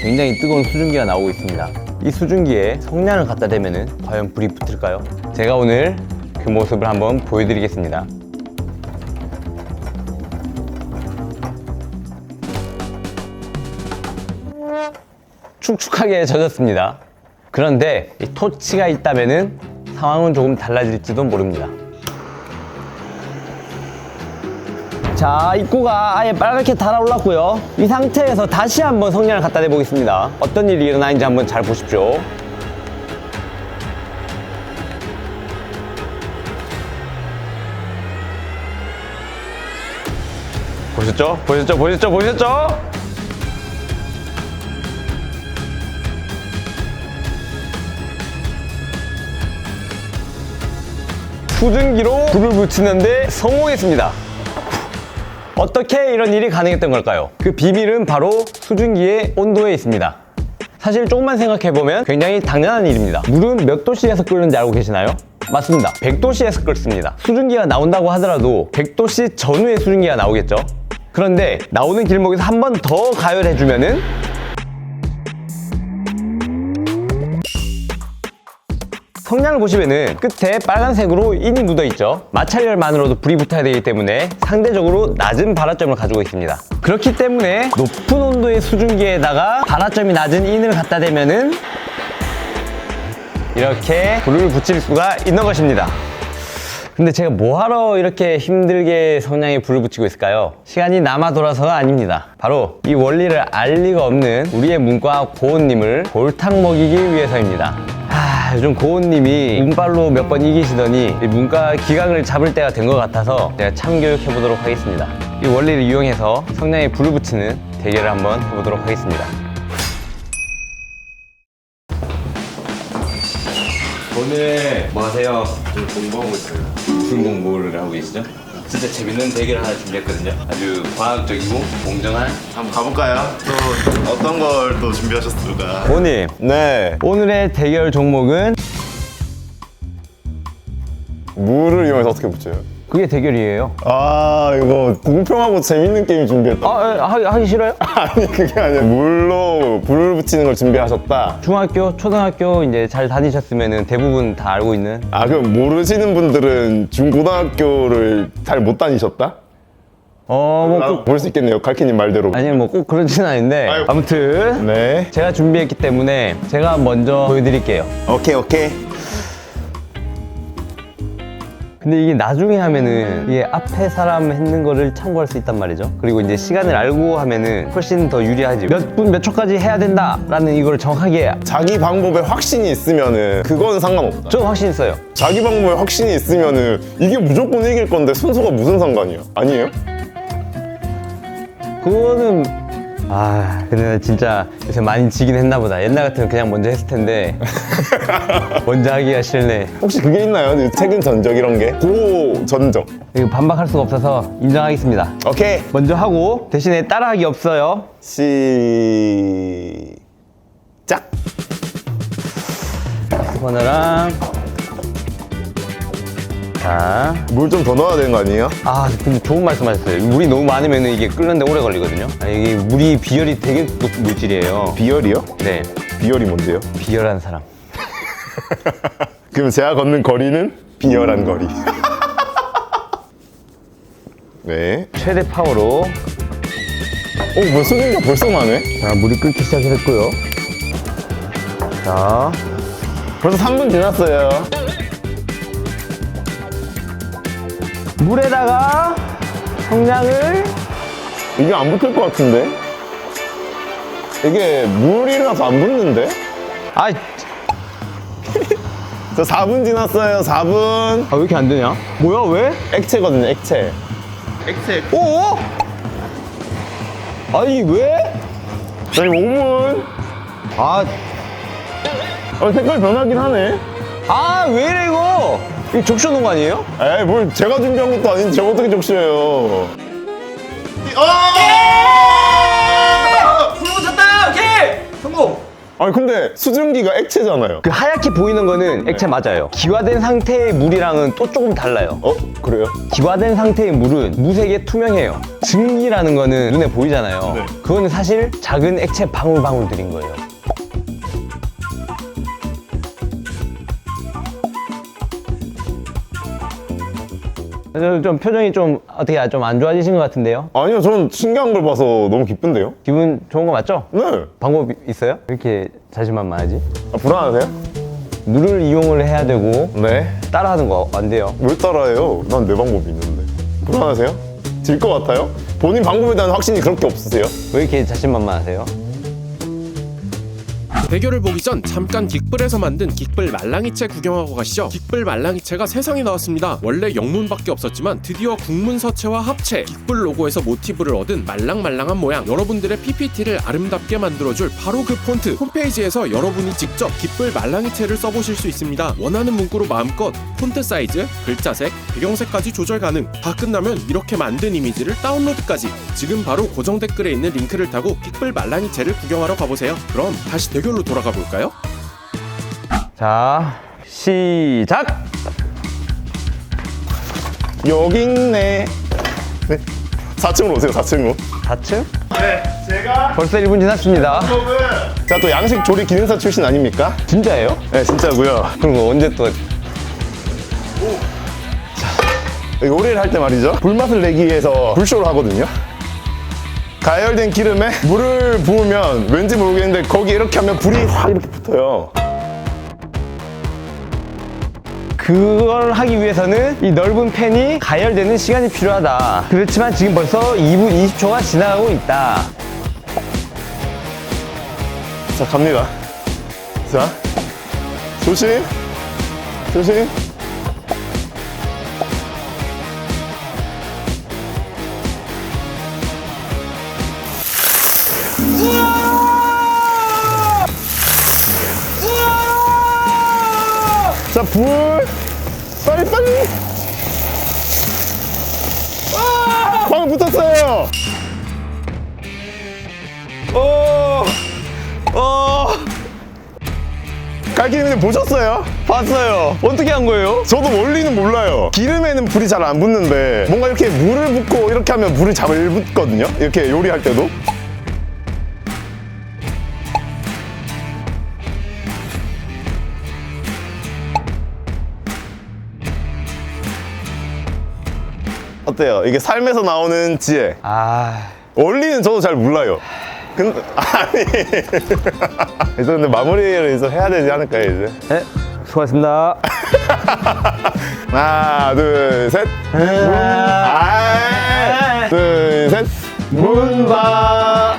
굉장히 뜨거운 수증기가 나오고 있습니다. 이 수증기에 성냥을 갖다 대면은 과연 불이 붙을까요? 제가 오늘 그 모습을 한번 보여드리겠습니다. 축축하게 젖었습니다. 그런데 이 토치가 있다면은 상황은 조금 달라질지도 모릅니다. 자, 입구가 아예 빨갛게 달아올랐고요. 이 상태에서 다시 한번 성냥을 갖다 대보겠습니다. 어떤 일이 일어나는지 한번 잘 보십시오. 보셨죠? 보셨죠? 보셨죠? 보셨죠? 수증기로 불을 붙이는데 성공했습니다. 어떻게 이런 일이 가능했던 걸까요? 그 비밀은 바로 수증기의 온도에 있습니다. 사실 조금만 생각해보면 굉장히 당연한 일입니다. 물은 몇 도씨에서 끓는지 알고 계시나요? 맞습니다. 100도씨에서 끓습니다. 수증기가 나온다고 하더라도 100도씨 전후의 수증기가 나오겠죠? 그런데 나오는 길목에서 한 번 더 가열해주면은 성냥을 보시면은 끝에 빨간색으로 인이 묻어 있죠. 마찰열만으로도 불이 붙어야 되기 때문에 상대적으로 낮은 발화점을 가지고 있습니다. 그렇기 때문에 높은 온도의 수증기에다가 발화점이 낮은 인을 갖다 대면은 이렇게 불을 붙일 수가 있는 것입니다. 근데 제가 뭐하러 이렇게 힘들게 성냥에 불을 붙이고 있을까요? 시간이 남아 돌아서가 아닙니다. 바로 이 원리를 알 리가 없는 우리의 문과 고은님을 골탕 먹이기 위해서입니다. 하, 요즘 고은님이 운빨로 몇 번 이기시더니 이 문과 기강을 잡을 때가 된 것 같아서 제가 참교육해 보도록 하겠습니다. 이 원리를 이용해서 성냥에 불을 붙이는 대결을 한번 해보도록 하겠습니다. 오늘 뭐 하세요? 좀 공부하고 있어요. 무슨 공부를 하고 계시죠? 진짜 재밌는 대결 하나 준비했거든요. 아주 과학적이고 공정한. 한번 가볼까요? 또 어떤 걸 또 준비하셨을까? 고님, 네. 오늘의 대결 종목은 물을 이용해서 어떻게 붙여요? 그게 대결이에요. 아, 이거 공평하고 재밌는 게임 준비했다. 아, 아, 하기, 하기 싫어요? 아니, 그게 아니라 물로 불을 붙이는 걸 준비하셨다. 중학교, 초등학교 이제 잘 다니셨으면 대부분 다 알고 있는. 아, 그럼 모르시는 분들은 중고등학교를 잘 못 다니셨다? 어, 뭐 꼭, 볼수 있겠네요. 칼키님 말대로. 아니 뭐 꼭 그렇지는 않은데. 아유. 아무튼 네. 제가 준비했기 때문에 제가 먼저 보여드릴게요. 오케이, 오케이. 근데 이게 나중에 하면은 이게 앞에 사람 했는 거를 참고할 수 있단 말이죠. 그리고 이제 시간을 알고 하면은 훨씬 더 유리하지. 몇 분 몇 초까지 해야 된다라는 이거를 정확하게 자기 방법에 확신이 있으면은 그건 상관없다. 저 확신 있어요. 자기 방법에 확신이 있으면은 이게 무조건 이길 건데 순서가 무슨 상관이야? 아니에요? 그거는 아 근데 나 진짜 요새 많이 지긴 했나 보다. 옛날 같으면 그냥 먼저 했을 텐데 먼저 하기가 싫네. 혹시 그게 있나요? 최근 전적 이런 게? 고 전적. 이거 반박할 수가 없어서 인정하겠습니다. 오케이. 먼저 하고 대신에 따라하기 없어요. 시작. 스포너랑 자. 물 좀 더 넣어야 되는 거 아니에요? 아 근데 좋은 말씀 하셨어요. 물이 너무 많으면 이게 끓는데 오래 걸리거든요. 아, 이게 물이 비열이 되게 높은 물질이에요. 비열이요? 네, 비열이 뭔데요? 비열한 사람. 그럼 제가 걷는 거리는 비열한 거리. 네. 최대 파워로 어, 뭐 수준가 벌써 나네? 자 물이 끓기 시작했고요. 자 벌써 3분 지났어요. 물에다가 성냥을 이게 안 붙을 것 같은데? 이게 물이라서 안 붙는데? 아, 저 4분 지났어요, 4분. 아, 왜 이렇게 안 되냐? 뭐야 왜? 액체거든요, 액체. 엑셀. 오? 아니 왜? 저희 5분. 아, 어, 색깔 변하긴 하네. 아 왜 이래 이거? 이거 적셔 놓은 거 아니에요? 에이, 뭘 제가 준비한 것도 아닌데 제가 어떻게 적셔요. 어! 불 붙었다. 오케이. 성공. 아, 아니 근데 수증기가 액체잖아요. 그 하얗게 보이는 거는 액체 맞아요. 기화된 상태의 물이랑은 또 조금 달라요. 어 그래요? 기화된 상태의 물은 무색에 투명해요. 증기라는 거는 눈에 보이잖아요. 네. 그거는 사실 작은 액체 방울방울들인 거예요. 좀- 좀 표정이 좀 어떻게 좀 안 좋아지신 것 같은데요? 아니요, 전 신기한 걸 봐서 너무 기쁜데요. 기분 좋은 거 맞죠? 네. 방법 있어요? 왜 이렇게 자신만만하지? 아, 불안하세요? 물을 이용을 해야 되고 네. 따라하는 거 안 돼요. 왜 따라해요? 난 내 방법이 있는데. 불안하세요? 질 것 같아요? 본인 방법에 대한 확신이 그렇게 없으세요? 왜 이렇게 자신만만하세요? 대결을 보기 전 잠깐 긱불에서 만든 긱불 말랑이채 구경하고 가시죠. 긱불 말랑이채가 세상에 나왔습니다. 원래 영문밖에 없었지만 드디어 국문서체와 합체 긱불 로고에서 모티브를 얻은 말랑말랑한 모양 여러분들의 PPT를 아름답게 만들어줄 바로 그 폰트 홈페이지에서 여러분이 직접 긱불 말랑이채를 써보실 수 있습니다. 원하는 문구로 마음껏 폰트 사이즈, 글자색, 배경색까지 조절 가능 다 끝나면 이렇게 만든 이미지를 다운로드까지 지금 바로 고정 댓글에 있는 링크를 타고 긱불 말랑이채를 구경하러 가보세요. 그럼 다시 대결로 돌아가 볼까요? 자, 시작! 여기 있네. 네. 4층으로 오세요, 4층으로. 4층? 네, 제가 벌써 1분 지났습니다. 수업은 자, 또 양식 조리 기능사 출신 아닙니까? 진짜예요? 네, 진짜고요. 그리고 언제 또 요리를 할 때 말이죠. 불맛을 내기 위해서 불쇼를 하거든요. 가열된 기름에 물을 부으면 왠지 모르겠는데 거기 이렇게 하면 불이 확 이렇게 붙어요. 그걸 하기 위해서는 이 넓은 팬이 가열되는 시간이 필요하다. 그렇지만 지금 벌써 2분 20초가 지나가고 있다. 자, 갑니다. 자, 조심. 조심. 불. 빨리, 빨리. 방금 붙었어요. 오. 어. 갈기님님 보셨어요? 봤어요. 어떻게 한 거예요? 저도 원리는 몰라요. 기름에는 불이 잘 안 붙는데 뭔가 이렇게 물을 붓고 이렇게 하면 불이 잘 붙거든요. 이렇게 요리할 때도. 어때요? 이게 삶에서 나오는 지혜. 아, 원리는 저도 잘 몰라요. 근데 아니 이제 근데 마무리를 이제 해야 되지 않을까요 이제? 네, 수고하셨습니다. 하나 둘 셋. 아, 둘 셋. 문바.